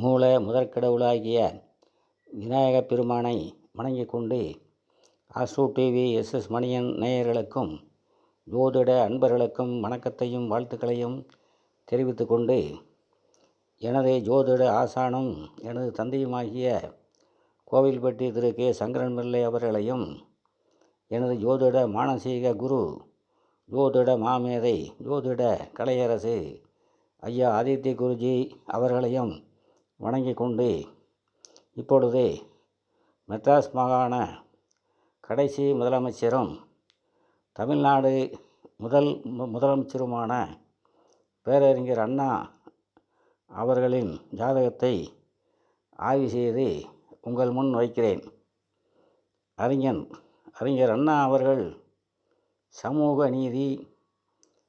மூல முதற்கடவுளாகிய விநாயகப் பெருமானை வணங்கிக் கொண்டு ஆஸ்ட்ரோ டிவி எஸ்எஸ் மணியன் நேயர்களுக்கும் ஜோதிட அன்பர்களுக்கும் வணக்கத்தையும் வாழ்த்துக்களையும் தெரிவித்து கொண்டு எனது ஜோதிட ஆசானும் எனது தந்தையுமாகிய கோவில்பட்டி திரு கே. சங்கரன் பிள்ளை அவர்களையும் எனது ஜோதிட மானசீக குரு ஜோதிட மாமேதை ஜோதிட கலையரசு ஐயா ஆதித்ய குருஜி அவர்களையும் வணங்கிக் கொண்டு இப்பொழுது மெட்ராஸ் மாகாண கடைசி முதலமைச்சரும் தமிழ்நாடு முதல் முதலமைச்சருமான பேரறிஞர் அண்ணா அவர்களின் ஜாதகத்தை ஆய்வு செய்து உங்கள் முன் வைக்கிறேன். அறிஞன் அறிஞர் அண்ணா அவர்கள் சமூக நீதி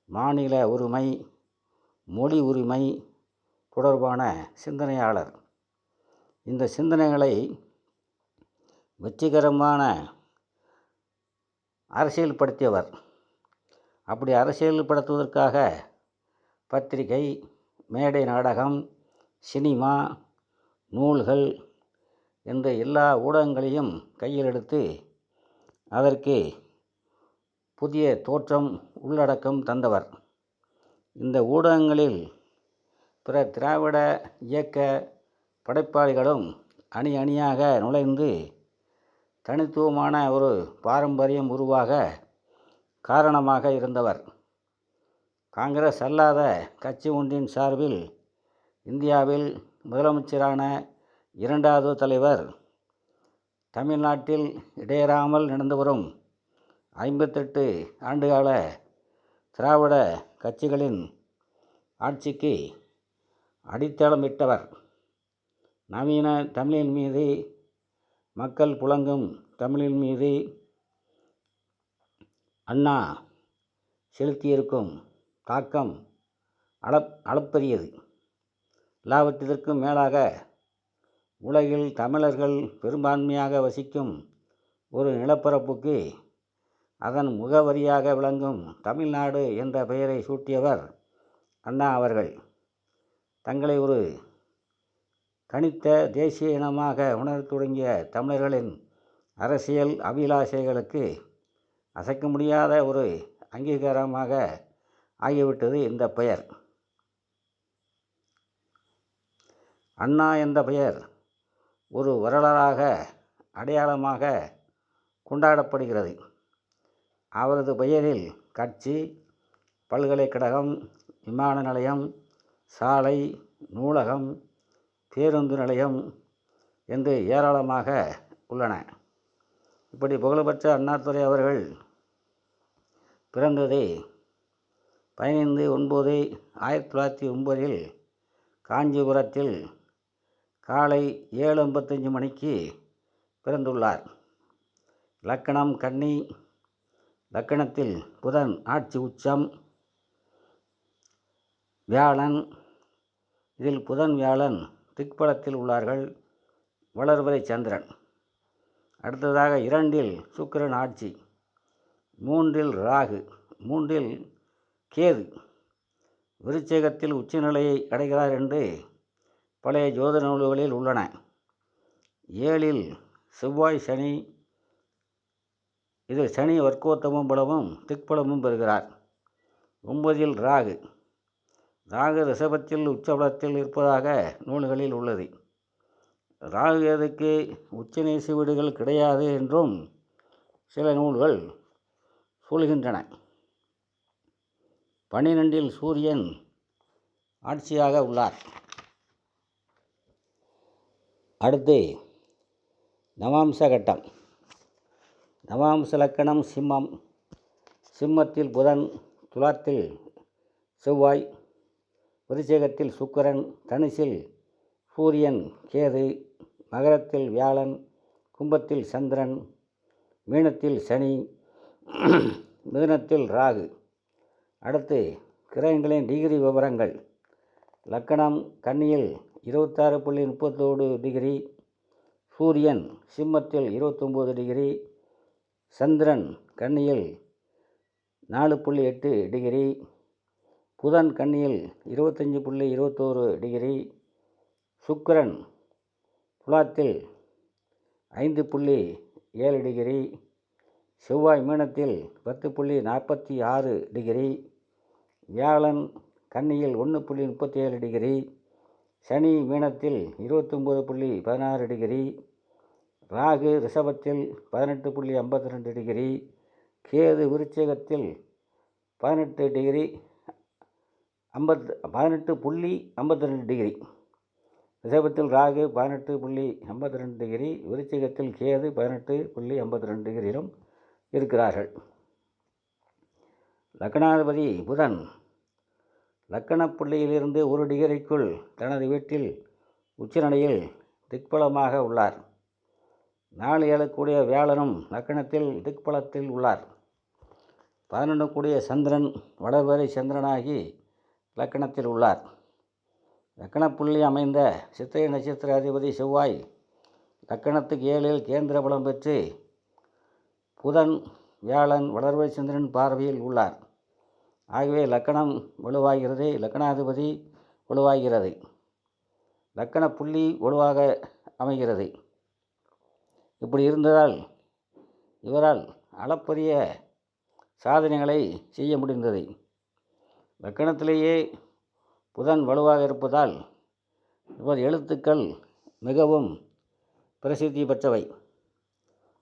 மாநில உரிமை மொழி உரிமை தொடர்பான சிந்தனையாளர். இந்த சிந்தனைகளை வெற்றிகரமான அரசியல்படுத்தியவர். அப்படி அரசியல்படுத்துவதற்காக பத்திரிகை மேடை நாடகம் சினிமா நூல்கள் என்ற எல்லா ஊடகங்களையும் கையில் எடுத்து அதற்கு புதிய தோற்றம் உள்ளடக்கம் தந்தவர். இந்த ஊடகங்களில் பிற திராவிட இயக்க படைப்பாளிகளும் அணி அணியாக நுழைந்து தனித்துவமான ஒரு பாரம்பரியம் உருவாக காரணமாக இருந்தவர். காங்கிரஸ் அல்லாத கட்சி ஒன்றின் சார்பில் இந்தியாவில் முதலமைச்சரான இரண்டாவது தலைவர் தமிழ்நாட்டில் இடையறாமல் நடந்து வரும் ஐம்பத்தெட்டு ஆண்டுகால திராவிட கட்சிகளின் ஆட்சிக்கு அடித்தளமிட்டவர் நவீன தமிழின் மீது மக்கள் புழங்கும் தமிழின் மீது அண்ணா செலுத்தியிருக்கும் தாக்கம் அளப் அளப்பரியது. எல்லாவற்றிற்கும் மேலாக உலகில் தமிழர்கள் பெரும்பான்மையாக வசிக்கும் ஒரு நிலப்பரப்புக்கு அதன் முகவரியாக விளங்கும் தமிழ்நாடு என்ற பெயரை சூட்டியவர் அண்ணா அவர்கள். தங்களை ஒரு தனித்த தேசிய இனமாக உணரத் தொடங்கிய தமிழர்களின் அரசியல் அபிலாஷைகளுக்கு அசைக்க முடியாத ஒரு அங்கீகாரமாக ஆகிவிட்டது இந்த பெயர். அண்ணா என்ற பெயர் ஒரு வரலாறாக அடையாளமாக கொண்டாடப்படுகிறது. அவரது பெயரில் கட்சி பல்கலைக்கழகம் விமான நிலையம் சாலை நூலகம் பேருந்து நிலையம் என்று ஏராளமாக உள்ளன. இப்படி புகழ்பெற்ற அண்ணாதுரை அவர்கள் பிறந்தது பதினைந்து ஒன்பது ஆயிரத்தி தொள்ளாயிரத்தி ஒன்பதில் காஞ்சிபுரத்தில் காலை ஏழு ஐம்பத்தஞ்சு மணிக்கு பிறந்துள்ளார். லக்கணம் கன்னி லக்கணத்தில் புதன் ஆட்சி உச்சம் வியாழன் இதில் புதன் வியாழன் திக்பலத்தில் உள்ளார்கள். வளர்வரை சந்திரன். அடுத்ததாக இரண்டில் சுக்கிரன் ஆட்சி. மூன்றில் ராகு. மூன்றில் கேது. விருச்சேகத்தில் உச்சநிலையை அடைகிறார் என்று பழைய ஜோதிட நூல்களில் உள்ளன. ஏழில் செவ்வாய் சனி. இதில் சனி வர்க்கோத்தமும் பலமும் திக்பலமும் பெறுகிறார். ஒன்பதில் ராகு. ராகு ரிஷபத்தில் உச்சபலத்தில் இருப்பதாக நூல்களில் உள்ளது. ராகு கேதுக்கு உச்சநேச வீடுகள் கிடையாது என்றும் சில நூல்கள் சொல்கின்றன. பன்னிரெண்டில் சூரியன் ஆட்சியாக உள்ளார். அடுத்து நவாம்ச கட்டம் நவாம்ச லக்கணம் சிம்மம். சிம்மத்தில் புதன் துலாத்தில் செவ்வாய் விருச்சிகத்தில் சுக்கரன் தனுசில் சூரியன் கேது மகரத்தில் வியாழன் கும்பத்தில் சந்திரன் மீனத்தில் சனி மிதுனத்தில் ராகு. அடுத்து கிரகங்களின் டிகிரி விவரங்கள். லக்கணம் கன்னியில் இருபத்தாறு புள்ளி முப்பத்தோடு டிகிரி சூரியன் சிம்மத்தில் இருபத்தொம்போது டிகிரி சந்திரன் கன்னியில் நாலு புள்ளி எட்டு டிகிரி புதன் கன்னியில் இருபத்தஞ்சி புள்ளி இருபத்தோரு டிகிரி சுக்கிரன் துலாத்தில் ஐந்து புள்ளி ஏழு டிகிரி செவ்வாய் மீனத்தில் பத்து புள்ளி நாற்பத்தி ஆறு டிகிரி வியாழன் கன்னியில் ஒன்று புள்ளி முப்பத்தி ஏழு டிகிரி சனி மீனத்தில் இருபத்தொம்போது புள்ளி பதினாறு டிகிரி ராகு ரிஷபத்தில் பதினெட்டு புள்ளி ஐம்பத்தி ரெண்டு டிகிரி கேது விருச்சகத்தில் பதினெட்டு டிகிரி ஐம்பத்து பதினெட்டு புள்ளி ஐம்பத்தி ரெண்டு டிகிரி. ரிஷபத்தில் ராகு பதினெட்டு புள்ளி ஐம்பத்தி ரெண்டு டிகிரி விருச்சிகத்தில் கேது பதினெட்டு புள்ளி ஐம்பத்தி ரெண்டு டிகிரியிலும் இருக்கிறார்கள். லக்னாதிபதி புதன் லக்கணப் புள்ளியிலிருந்து ஒரு டிகிரிக்குள் தனது வீட்டில் உச்சநிலையில் திக்பலமாக உள்ளார். நாலு ஏழக்கூடிய வியாழனும் லக்கணத்தில் திக்பலத்தில் உள்ளார். பதினொன்று கூடிய சந்திரன் வளர்வரை சந்திரனாகி லக்கணத்தில் உள்ளார். லக்கணப்புள்ளி அமைந்த சித்திரை நட்சத்திர அதிபதி செவ்வாய் லக்கணத்துக்கு ஏழில் கேந்திர பலம் பெற்று புதன் வியாழன் வளர்வை சந்திரன் பார்வையில் உள்ளார். ஆகவே லக்கணம் வலுவாகிறது லக்கணாதிபதி வலுவாகிறது. லக்கண புள்ளி வலுவாக அமைகிறது. இப்படி இருந்ததால் இவரால் அளப்பரிய சாதனைகளை செய்ய முடிந்தது. லக்கணத்திலேயே புதன் வலுவாக இருப்பதால் இவர் எழுத்துக்கள் மிகவும் பிரசித்தி பெற்றவை.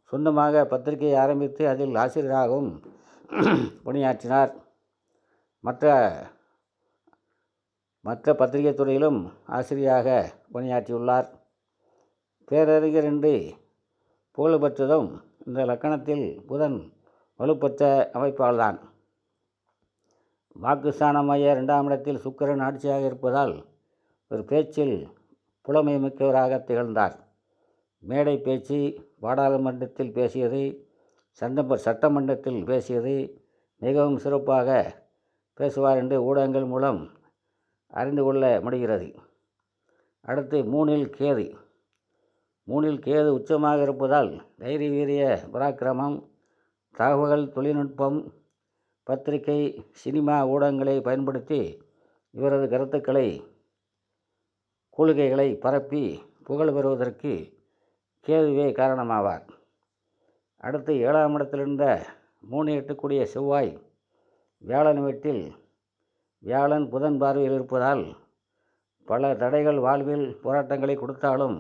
சொந்தமாக பத்திரிகையை ஆரம்பித்து அதில் ஆசிரியராகவும் பணியாற்றினார். மற்ற மற்ற பத்திரிகை துறையிலும் ஆசிரியராக பணியாற்றியுள்ளார். பேரறிஞர் என்று புகழ்பெற்றதும் இந்த லக்கணத்தில் புதன் வலுப்பெற்ற அமைப்பால்தான் வாக்குஸ்தானமாய இரண்டாம் இடத்தில் சுக்கிரன் ஆட்சியாக இருப்பதால் ஒரு பேச்சில் புலமை மிக்கவராக திகழ்ந்தார். மேடை பேச்சு பாராளுமன்றத்தில் பேசியது சட்ட சட்டமன்றத்தில் பேசியது மிகவும் சிறப்பாக பேசுவார் என்று ஊடகங்கள் மூலம் அறிந்து கொள்ள முடிகிறது. அடுத்து மூணில் கேது. மூணில் கேது உச்சமாக இருப்பதால் தைரிய வீரிய பராக்கிரமம் தகவல் தொழில்நுட்பம் பத்திரிகை சினிமா ஊடகங்களை பயன்படுத்தி இவரது கருத்துக்களை கொள்கைகளை பரப்பி புகழ் பெறுவதற்கு கேதுவே காரணமாவார். அடுத்து ஏழாம் இடத்திலிருந்த மூணு எட்டுக்குடிய செவ்வாய் வியாழன் வீட்டில் வியாழன் புதன் பார்வையில் இருப்பதால் பல தடைகள் வாழ்வில் போராட்டங்களை கொடுத்தாலும்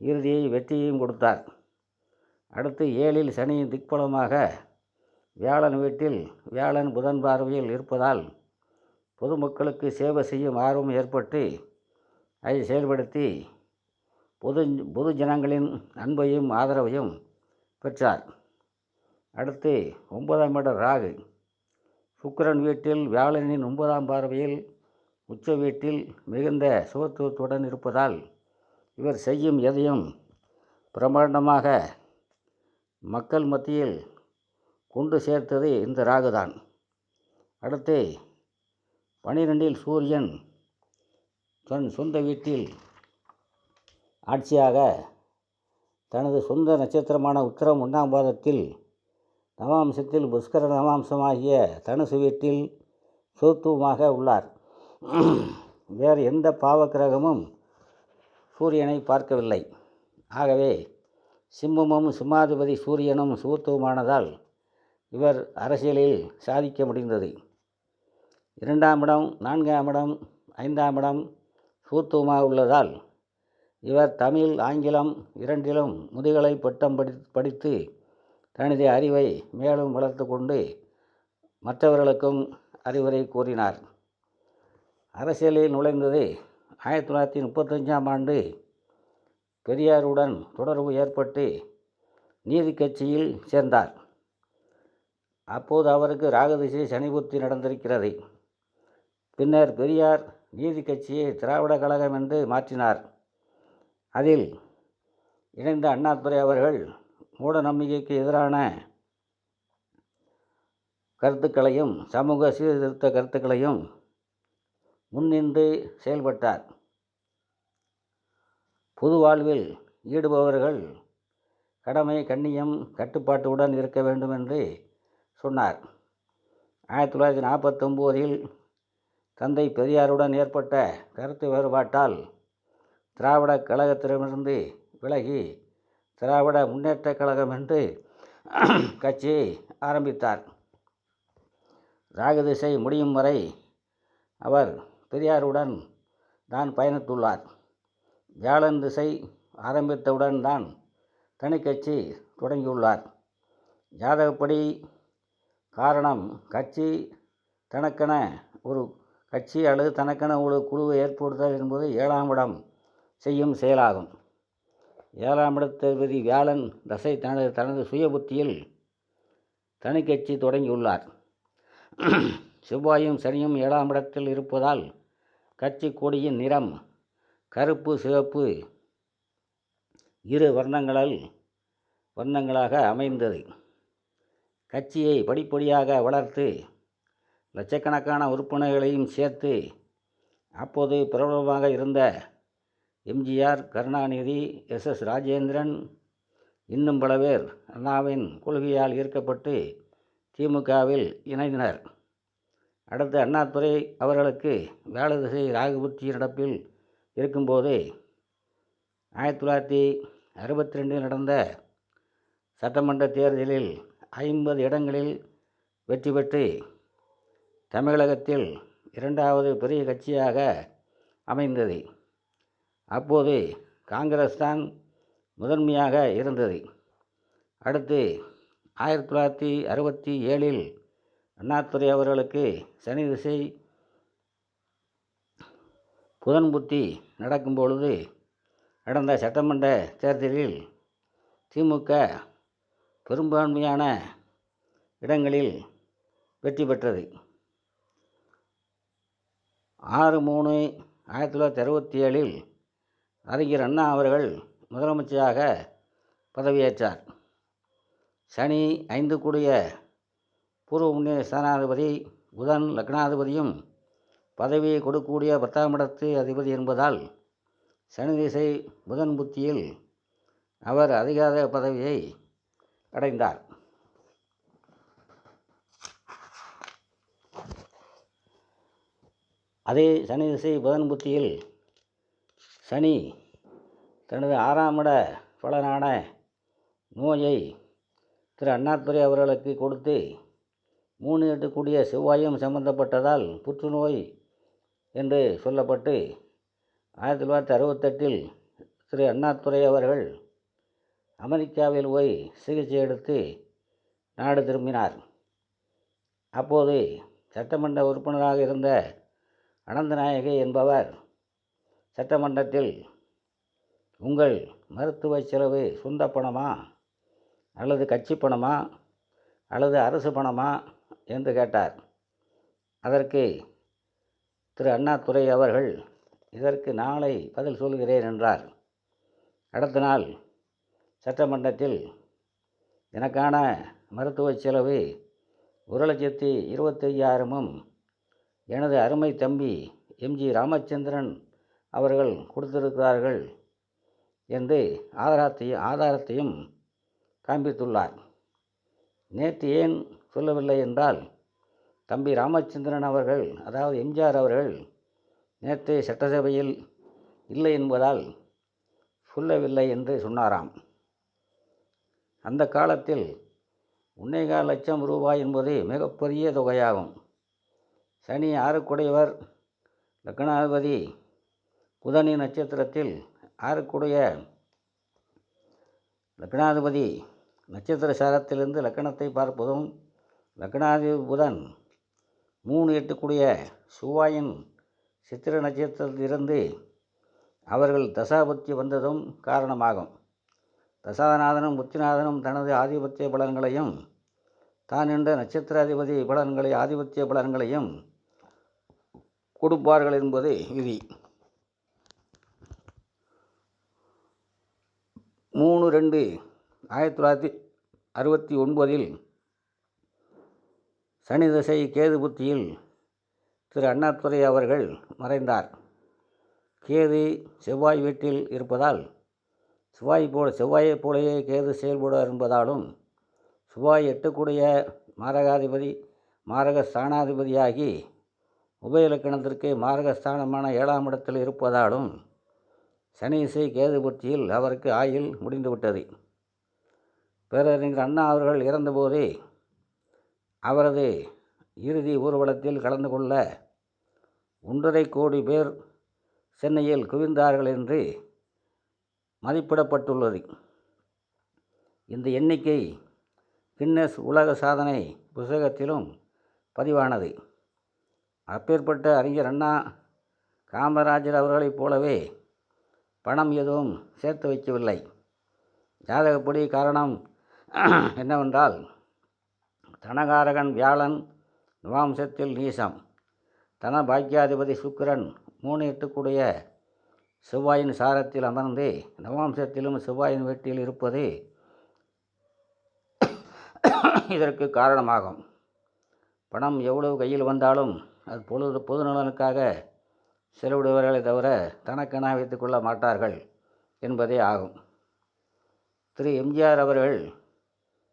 இறுதியை வெற்றியையும் கொடுத்தார். அடுத்து ஏழில் சனியின் திக்பலமாக வியாழன் வீட்டில் வியாழன் புதன் பார்வையில் இருப்பதால் பொதுமக்களுக்கு சேவை செய்யும் ஆர்வம் ஏற்பட்டு அதை செயல்படுத்தி பொது பொது ஜனங்களின் அன்பையும் ஆதரவையும் பெற்றார். அடுத்து ஒன்பதாம் இட ராகு. சுக்கிரன் வீட்டில் வியாழனின் ஒன்பதாம் பார்வையில் உச்ச வீட்டில் மிகுந்த சுகத்துவத்துடன் இருப்பதால் இவர் செய்யும் எதையும் பிரமாண்டமாக மக்கள் மத்தியில் கொண்டு சேர்த்தது இந்த ராகுதான். அடுத்து பனிரெண்டில் சூரியன் தன் சொந்த வீட்டில் ஆட்சியாக தனது சொந்த நட்சத்திரமான உத்தரம் ஒன்றாம் பாதத்தில் நவாம்சத்தில் புஷ்கர நவாம்சமாகிய தனுசு வீட்டில் சுத்துவமாக உள்ளார். வேறு எந்த பாவக்கிரகமும் சூரியனை பார்க்கவில்லை. ஆகவே சிம்மமும் சிம்மாதிபதி சூரியனும் சுகத்துவமானதால் இவர் அரசியலில் சாதிக்க முடிந்தது. இரண்டாம் இடம் நான்காம் இடம் ஐந்தாம் இடம் சூத்துவமாக உள்ளதால் இவர் தமிழ் ஆங்கிலம் இரண்டிலும் முதுகலை பட்டம் படி படித்து தனது அறிவை மேலும் வளர்த்து கொண்டு மற்றவர்களுக்கும் அறிவுரை கூறினார். அரசியலில் நுழைந்தது ஆயிரத்தி தொள்ளாயிரத்தி முப்பத்தஞ்சாம் ஆண்டு பெரியாருடன் தொடர்பு ஏற்பட்டு நீதி கட்சியில் சேர்ந்தார். அப்போது அவருக்கு ராகதிசை சனிபுத்தி நடந்திருக்கிறது. பின்னர் பெரியார் நீதி கட்சியை திராவிட கழகம் என்று மாற்றினார். அதில் இணைந்த அண்ணாதுரை அவர்கள் மூட நம்பிக்கைக்கு எதிரான கருத்துக்களையும் சமூக சீர்திருத்த கருத்துக்களையும் முன்னின்று செயல்பட்டார். பொது வாழ்வில் ஈடுபவர்கள் கடமை கண்ணியம் கட்டுப்பாட்டுடன் இருக்க வேண்டும் என்று சொன்னார். ஆயிரத்தி தொள்ளாயிரத்தி நாற்பத்தொம்போதில் தந்தை பெரியாருடன் ஏற்பட்ட கருத்து வேறுபாட்டால் திராவிட கழகத்திடமிருந்து விலகி திராவிட முன்னேற்றக் கழகம் என்று கட்சியை ஆரம்பித்தார். ராகு திசை முடியும் வரை அவர் பெரியாருடன் தான் பயணித்துள்ளார். வியாழன் திசை ஆரம்பித்தவுடன் தான் தனி கட்சி தொடங்கியுள்ளார். ஜாதகப்படி காரணம் கட்சி தனக்கென ஒரு கட்சி அல்லது தனக்கென ஒரு குழுவை ஏற்படுத்துதல் என்பது ஏழாம் இடம் செய்யும் செயலாகும். ஏழாம் இடத்ததிபதி வியாழன் தசை தனது தனது சுய புத்தியில் தனி கட்சி தொடங்கியுள்ளார். செவ்வாயும் சனியும் ஏழாம் இடத்தில் இருப்பதால் கட்சி கொடியின் நிறம் கருப்பு சிவப்பு இரு வர்ணங்களால் வர்ணங்களாக அமைந்தது. கட்சியை படிப்படியாக வளர்த்து லட்சக்கணக்கான உறுப்பினர்களையும் சேர்த்து அப்போது பிரபலமாக இருந்த எம்ஜிஆர் கருணாநிதி எஸ். எஸ். ராஜேந்திரன் இன்னும் பல பேர் அண்ணாவின் கொள்கையால் ஈர்க்கப்பட்டு திமுகவில் இணைந்தனர். அடுத்து அண்ணாதுரை அவர்களுக்கு வேலதிசை ராகுபுத்தி நடப்பில் இருக்கும்போது ஆயிரத்தி தொள்ளாயிரத்தி அறுபத்தி ரெண்டில் நடந்த சட்டமன்ற தேர்தலில் ஐம்பது இடங்களில் வெற்றி பெற்று தமிழகத்தில் இரண்டாவது பெரிய கட்சியாக அமைந்தது. அப்போது காங்கிரஸ் தான் முதன்மையாக இருந்தது. அடுத்து ஆயிரத்தி தொள்ளாயிரத்தி அறுபத்தி ஏழில் அண்ணாதுரை அவர்களுக்கு சனி திசை புதன் புத்தி நடக்கும் பொழுது நடந்த சட்டமன்ற தேர்தலில் திமுக பெரும்பான்மையான இடங்களில் வெற்றி பெற்றது. ஆறு மூணு ஆயிரத்தி தொள்ளாயிரத்தி அறுபத்தி ஏழில் அறிஞர் அண்ணா அவர்கள் முதலமைச்சராக பதவியேற்றார். சனி ஐந்து கூடிய பூர்வ முன்னேற ஸ்தானாதிபதி புதன் லக்னாதிபதியும் பதவியை கொடுக்கக்கூடிய பத்தாம் இடத்து அதிபதி என்பதால் சனி திசை புதன் புத்தியில் அவர் அதிகார பதவியை அடைந்தார். அதே சனி திசை புதன் புத்தியில் சனி தனது ஆறாம் இட பலனான நோயை திரு அண்ணாதுரை அவர்களுக்கு கொடுத்து மூணு எட்டு கூடிய செவ்வாயும் சம்பந்தப்பட்டதால் புற்றுநோய் என்று சொல்லப்பட்டு ஆயிரத்தி தொள்ளாயிரத்தி அறுபத்தெட்டில் திரு அண்ணாதுரை அவர்கள் அமெரிக்காவில் போய் சிகிச்சை எடுத்து நாடு திரும்பினார். அப்போது சட்டமன்ற உறுப்பினராக இருந்த அனந்தநாயகி என்பவர் சட்டமன்றத்தில் உங்கள் மருத்துவ செலவு சொந்த பணமா? அல்லது கட்சி பணமா? அல்லது அரசு பணமா? என்று கேட்டார். அதற்கு திரு. அண்ணாதுரை அவர்கள் இதற்கு நாளை பதில் சொல்கிறேன் என்றார். அடுத்த நாள் சட்டமன்றத்தில் எனக்கான மருத்துவ செலவு ஒரு லட்சத்தி இருபத்தையாயிரமும் எனது அருமை தம்பி எம்ஜி ராமச்சந்திரன் அவர்கள் கொடுத்திருக்கிறார்கள் என்று ஆதாரத்தையும் ஆதாரத்தையும் காண்பித்துள்ளார். நேற்று ஏன் சொல்லவில்லை என்றால் தம்பி ராமச்சந்திரன் அவர்கள் அதாவது எம்ஜிஆர் அவர்கள் நேற்று சட்டசபையில் இல்லை என்பதால் சொல்லவில்லை என்று சொன்னாராம். அந்த காலத்தில் ஒன்னேகால் லட்சம் ரூபாய் என்பது மிகப்பெரிய தொகையாகும். சனி ஆறுக்குடையவர் லக்னாதிபதி புதனி நட்சத்திரத்தில் ஆறுக்குடைய லக்னாதிபதி நட்சத்திர சாரத்திலிருந்து லக்கணத்தை பார்ப்பதும் லக்னாதிபதி புதன் மூணு எட்டுக்குடைய சுவாயின் சித்திர நட்சத்திரத்திலிருந்து அவர்கள் தசாபத்தி வந்ததும் காரணமாகும். தசாநாதனும் புத்திநாதனும் தனது ஆதிபத்திய பலன்களையும் தான் என்ற நட்சத்திராதிபதி பலன்களை ஆதிபத்திய பலன்களையும் கொடுப்பார்கள் என்பது விதி. மூணு ரெண்டு ஆயிரத்தி தொள்ளாயிரத்தி அறுபத்தி ஒன்பதில் சனி திசை கேது புத்தியில் திரு அண்ணாதுரை அவர்கள் மறைந்தார். கேது செவ்வாய் வீட்டில் இருப்பதால் செவ்வாய் போல செவ்வாயை போலவே கேது செயல்படுவார் என்பதாலும் செவ்வாய் எட்டக்கூடிய மாரகாதிபதி மாரக ஸ்தானாதிபதியாகி உபயலக்கணத்திற்கு மாரகஸ்தானமான ஏழாம் இடத்தில் இருப்பதாலும் சனி இசை கேது புத்தியில் அவருக்கு ஆயுள் முடிந்துவிட்டது பேரறிஞர் அண்ணா அவர்கள் இறந்தபோது அவரது இறுதி ஊர்வலத்தில் கலந்து கொள்ள ஒன்றரை கோடி பேர் சென்னையில் குவிந்தார்கள் என்று மதிப்பிடப்பட்டுள்ளது. இந்த எண்ணிக்கை கின்னஸ் உலக சாதனை புஸ்தகத்திலும் பதிவானது. அப்பேற்பட்ட அறிஞர் அண்ணா காமராஜர் அவர்களைப் போலவே பணம் எதுவும் சேர்த்து வைக்கவில்லை. ஜாதகப்படி காரணம் என்னவென்றால் தனகாரகன் வியாழன் நவாம்சத்தில் நீசம். தன பாக்கியாதிபதி சுக்கிரன் மூணு எட்டுக்குடைய செவ்வாயின் சாரத்தில் அமர்ந்து நவாம்சத்திலும் செவ்வாயின் வீட்டில் இருப்பது இதற்கு காரணமாகும். பணம் எவ்வளவு கையில் வந்தாலும் அது பொழுது பொது நலனுக்காக செலவிடுவர்களை தவிர தனக்கென வைத்துக் கொள்ள மாட்டார்கள் என்பதே ஆகும். திரு. எம்ஜிஆர் அவர்கள்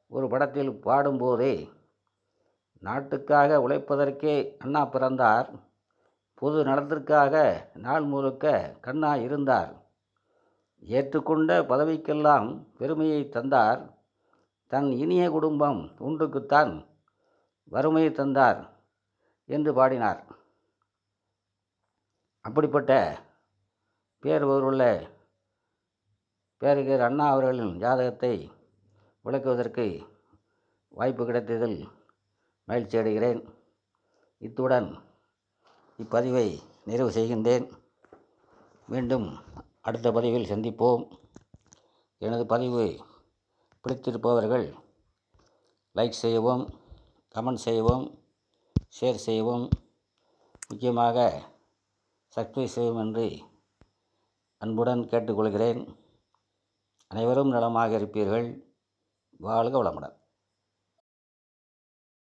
ஒரு படத்தில் பாடும்போதே நாட்டுக்காக உழைப்பதற்கே அண்ணா பிறந்தார். பொது நலத்திற்காக நாள் முழுக்க கண்ணா இருந்தார். ஏற்றுக்கொண்ட பதவிக்கெல்லாம் பெருமையை தந்தார். தன் இனிய குடும்பம் ஒன்றுக்குத்தான் வறுமையை தந்தார் என்று பாடினார். அப்படிப்பட்ட பேர் உள்ள பேரறிஞர் அண்ணா அவர்களின் ஜாதகத்தை விளக்குவதற்கு வாய்ப்பு கிடைத்ததில் மகிழ்ச்சி அடைகிறேன். இத்துடன் இப்பதிவை நிறைவு செய்கின்றேன். மீண்டும் அடுத்த பதிவில் சந்திப்போம். எனது பதிவு பிடித்திருப்பவர்கள் லைக் செய்யவும் கமெண்ட் செய்யவும் ஷேர் செய்யவும் முக்கியமாக சப்ஸ்கிரைப் செய்யவும் என்று அன்புடன் கேட்டுக்கொள்கிறேன். அனைவரும் நலமாக இருப்பீர்கள். வாழ்க வளமுடன்.